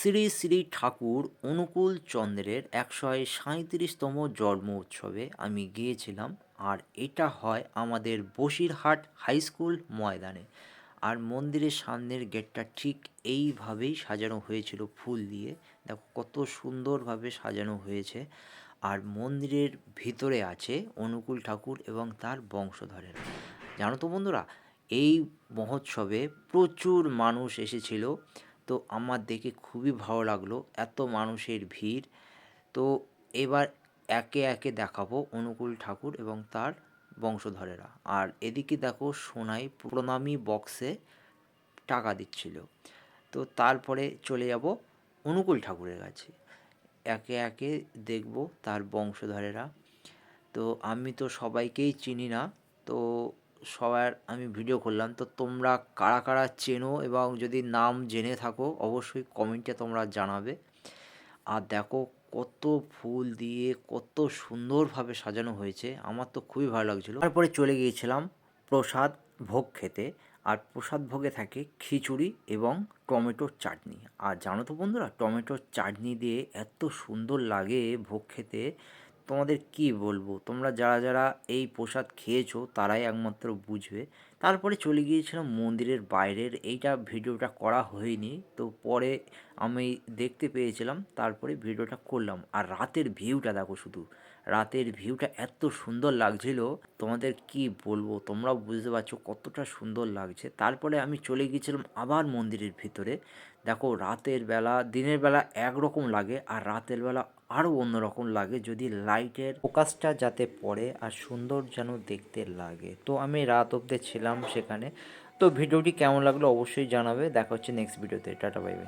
শ্রী শ্রী ঠাকুর অনুকূল চন্দ্রের একশো সাঁইত্রিশতম জন্ম উৎসবে আমি গিয়েছিলাম, আর এটা হয় আমাদের বসিরহাট হাই স্কুল ময়দানে। আর মন্দিরের সামনের গেটটা ঠিক এইভাবেই সাজানো হয়েছিল ফুল দিয়ে। দেখো কত সুন্দরভাবে সাজানো হয়েছে। আর মন্দিরের ভিতরে আছে অনুকূল ঠাকুর এবং তার বংশধরের। জানো তো বন্ধুরা, এই মহোৎসবে প্রচুর মানুষ এসেছিল। তো আমার দেখে খুবই ভালো লাগল, এত মানুষের ভিড়। তো এবার একে একে দেখাবো অনুকূল ঠাকুর এবং তার বংশধরেরা। আর এদিকে দেখো সোনাই প্রণামী বক্সে টাকা দিচ্ছিল। তো তারপরে চলে যাব অনুকূল ঠাকুরের কাছে। একে একে দেখব তার বংশধরেরা। তো আমি তো সবাইকেই চিনি না, তো সবার আমি ভিডিও করলাম। তো তোমরা কারা কারা চেনো এবং যদি নাম জেনে থাকো, অবশ্যই কমেন্টে তোমরা জানাবে। আর দেখো, কত ফুল দিয়ে কত সুন্দরভাবে সাজানো হয়েছে। আমার তো খুবই ভালো লাগছিল। তারপরে চলে গিয়েছিলাম প্রসাদ ভোগ খেতে। আর প্রসাদ ভোগে থাকে খিচুড়ি এবং টমেটোর চাটনি। আর জানো তো বন্ধুরা টমেটোর চাটনি দিয়ে এত সুন্দর লাগে ভোগ খেতে। তোমাদের কি বলব? তোমরা যারা যারা এই প্রসাদ খেয়েছো, তারাই একমাত্র বুঝবে। তারপরে চলে গিয়েছিলাম মন্দিরের বাইরের। এইটা ভিডিওটা করা হয়নি, তো পরে আমি দেখতে পেয়েছিলাম, তারপরে ভিডিওটা করলাম। আর রাতের ভিউটা দেখো শুধু। রাতের ভিউটা এত সুন্দর লাগছিল। তোমাদের কি বলব? তোমরাও বুঝতে পারছ কতটা সুন্দর লাগছে। তারপরে আমি চলে গিয়েছিলাম আবার মন্দিরের ভিতরে। দেখো, রাতের বেলা, দিনের বেলা একরকম লাগে, আর রাতের বেলা আরও অন্যরকম লাগে যদি লাইটের ফোকাসটা যাতে পড়ে আর সুন্দর যেন দেখতে লাগে। তো আমি রাত অবধি ছিলাম সেখানে। তো ভিডিওটি কেমন লাগল অবশ্যই জানাবে। দেখা হচ্ছে নেক্সট ভিডিওতে টাটা বাই বাই